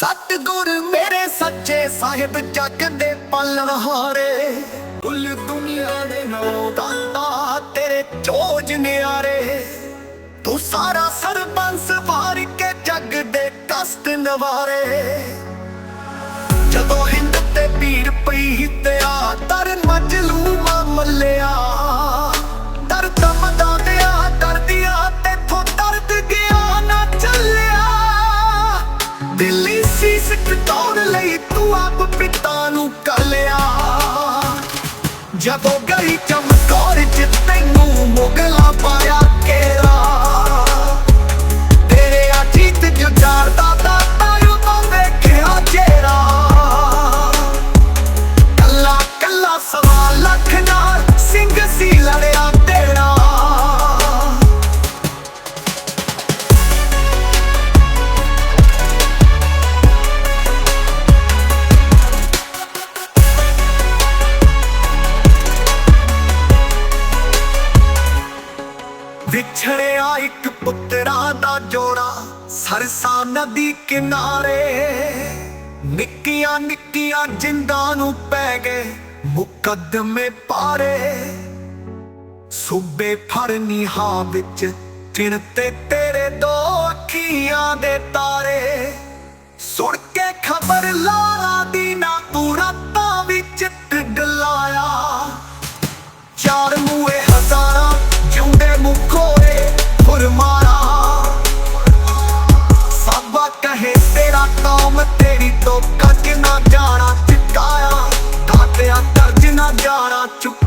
ਸਤਿਗੁਰ ਮੇਰੇ ਸੱਚੇ ਸਾਹਿਬ ਜੱਗ ਦੇ ਪਾਲਣਹਾਰੇ ਕੁੱਲ ਦੁਨੀਆ ਦੇ ਨੋ ਦਾਤਾ ਤੇਰੇ ਚੋਜ ਨਿਆਰੇ। ਤੂੰ ਸਾਰਾ ਸਰਬੰਸ ਵਾਰ ਕੇ ਜੱਗ ਦੇ ਕਸ਼ਟ ਨਵਾਰੇ। ਜਦੋਂ ਹਿੰਦ ਤੇ ਪੀਰ ਪਈ ਤਿਆ ਦਿੱਲੀ ਸੀਸ ਕਟਾਉਣ ਲਈ ਤੂੰ ਆਪ ਪਿਤਾ ਨੂੰ ਕਲਿਆ ਜਦੋਂ ਗਈ ਚਮਕੌਰ ਚ ਤੈਨੂੰ ਵਿਛੜਿਆ ਇੱਕ ਪੁੱਤਰਾ ਦਾ ਜੋੜਾ, ਸਰਸਾ ਨਦੀ ਕਿਨਾਰੇ। ਨਿੱਕੀਆਂ ਨਿੱਕੀਆਂ ਜਿੰਦਾਂ ਨੂੰ ਪੈ ਗਏ ਮੁਕੱਦਮੇ ਪਾਰੇ। ਸੂਬੇ ਫੜਨੀ ਹਾਂ ਵਿੱਚ ਤਿਣ ਤੇ ਤੇਰੇ ਦੋ ਅੱਖੀਆਂ ਦੇ ਤਾਰੇ। ਸੁਣ ਕੇ ਖਬਰ ਲਾਰਾ to